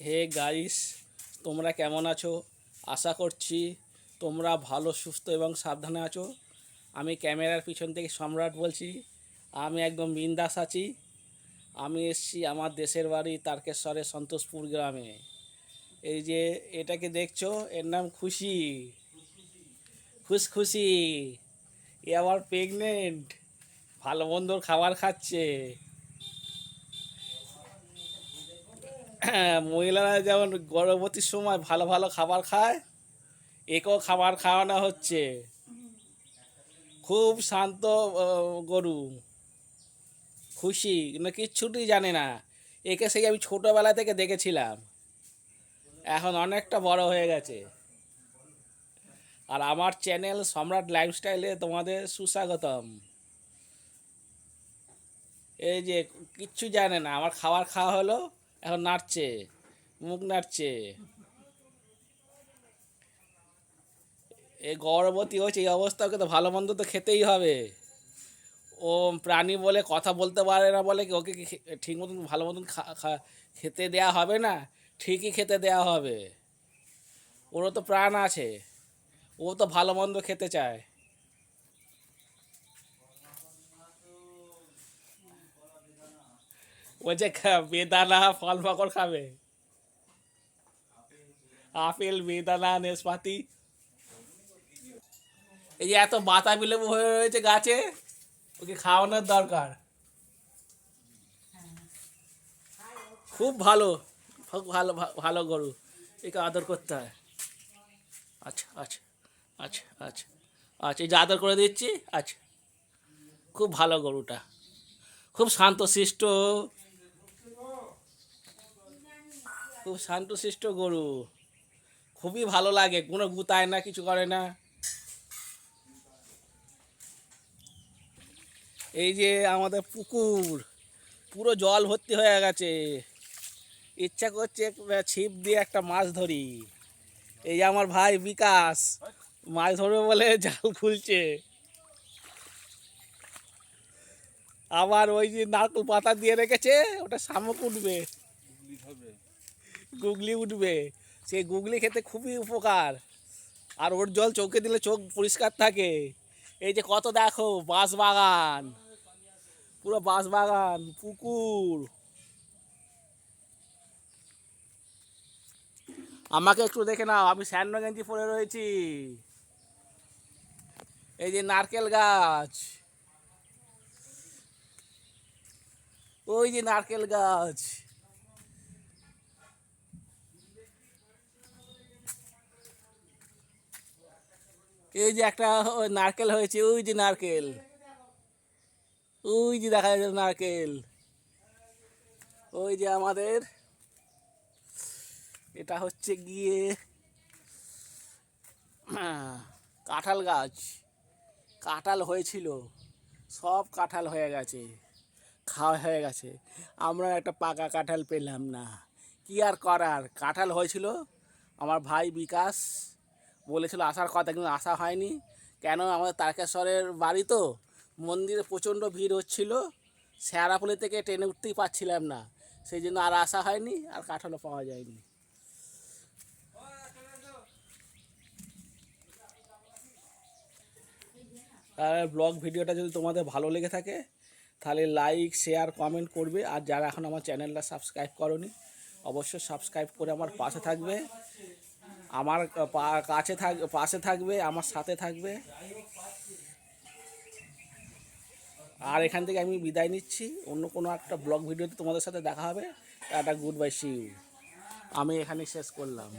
Hey guys, তোমরা কেমন আছো? আশা করছি তোমরা ভালো, সুস্থ এবং সাবধানে আছো। আমি ক্যামেরার পিছন থেকে সম্রাট বলছি। আমি একদম বিন্দাস আছি। আমি এসছি আমার দেশের বাড়ি তারকেশ্বরের সন্তোষপুর গ্রামে। এই যে এটাকে দেখছ, এর নাম খুশি। খুশ খুশি এ আবার প্রেগনেন্ট ভালো মন্দর খাবার খাচ্ছে। মহিলারা যেমন গর্ভবতীর সময় ভালো ভালো খাবার খায়, একেও খাবার খাওয়ানো হচ্ছে। খুব শান্ত গরু। খুশি না কিচ্ছুটি জানে না। একে সেই আমি ছোটোবেলা থেকে দেখেছিলাম। এখন অনেকটা বড় হয়ে গেছে। আর আমার চ্যানেল সম্রাট লাইফস্টাইলে তোমাদের সুস্বাগতম। এই যে, কিচ্ছু জানে না, আমার খাবার খাওয়া হলো। এখন নাড়ছে, মুখ নাড়ছে। এই গর্ভবতী হয়েছে, এই অবস্থা ওকে তো ভালো মন্দ তো খেতেই হবে। ও প্রাণী বলে কথা বলতে পারে না বলে কি ওকে কি ঠিক মতন ভালো মতন খেতে দেয়া হবে না? ঠিকই খেতে দেয়া হবে। ওরও তো প্রাণ আছে। ও তো ভালো মন্দ খেতে চায়। বলছে, খা- বেদানা ফল পাকড় খাবে। আপেল, বেদানা, নেসপাতি। এই যে এত বাতাবি লেবু হয়ে রয়েছে গাছে, ওকে খাওয়ানোর দরকার। খুব ভালো খুব ভালো ভালো গরু। একে আদর করতে হয়। আচ্ছা আচ্ছা আচ্ছা আচ্ছা আচ্ছা এই যে আদর করে দিচ্ছি আচ্ছা। খুব ভালো গরুটা। খুব শান্ত শান্তশিষ্ট খুব শান্তশিষ্ট গরু। খুবই ভালো লাগে, কোনো গুতায় না, কিছু করে না। এই যে আমাদের পুকুর, পুরো জল ভর্তি হয়ে গেছে। ইচ্ছা করছে ছিপ দিয়ে একটা মাছ ধরি। এই আমার ভাই বিকাশ, মাছ ধরবে বলে জাল খুলছে। আবার ওই যে নারকেল পাতা দিয়ে রেখেছে, ওটা শামুক উঠবে। গুগলি উঠবে। সেই গুগলি খেতে খুবই উপকার। আর ওর জল চোখে দিলে চোখ পরিষ্কার থাকে। এই যে কত দেখো বাঁশ বাগান পুরো বাঁশ বাগান পুকুর। আমাকে একটু দেখে নাও, আমি স্যান্ডো গেঞ্জি পরে রয়েছি। এই যে নারকেল গাছ। ওই যে নারকেল গাছ। এই যে একটা নারকেল হয়েছে, ওই যে নারকেল। ওই যে দেখা যাচ্ছে নারকেল। ওই যে আমাদের। এটা হচ্ছে গিয়ে কাঁঠাল গাছ। কাঁঠাল হয়েছিল। সব কাঁঠাল হয়ে গেছে। খাওয়া হয়ে গেছে। আমরা একটা পাকা কাঁঠাল পেলাম না। কি আর করার? কাঁঠাল হয়েছিল। আমার ভাই বিকাশ বলেছিল আসার কথা, কিন্তু আসা হয়নি। কেন? আমাদের তারকেশ্বরের বাড়ি তো। মন্দিরে প্রচণ্ড ভিড় হচ্ছিল। শেয়ারাপুলি থেকে ট্রেনে উঠতেই পারছিলাম না। সেই জন্য আর আসা হয়নি, আর কাঁঠালও পাওয়া যায়নি। আর ব্লগ ভিডিওটা যদি তোমাদের ভালো লেগে থাকে, তাহলে লাইক, শেয়ার, কমেন্ট করবে। আর যারা এখন আমার চ্যানেলটা সাবস্ক্রাইব করনি, অবশ্যই সাবস্ক্রাইব করে আমার পাশে থাকবে। আমার কাছে থাক, পাশে থাকবে, আমার সাথে থাকবে। আর এখান থেকে আমি বিদায় নিচ্ছি। অন্য কোনো একটা ব্লগ ভিডিওতে তোমাদের সাথে দেখা হবে। একটা গুড বাই ইউ। আমি এখানে শেষ করলাম।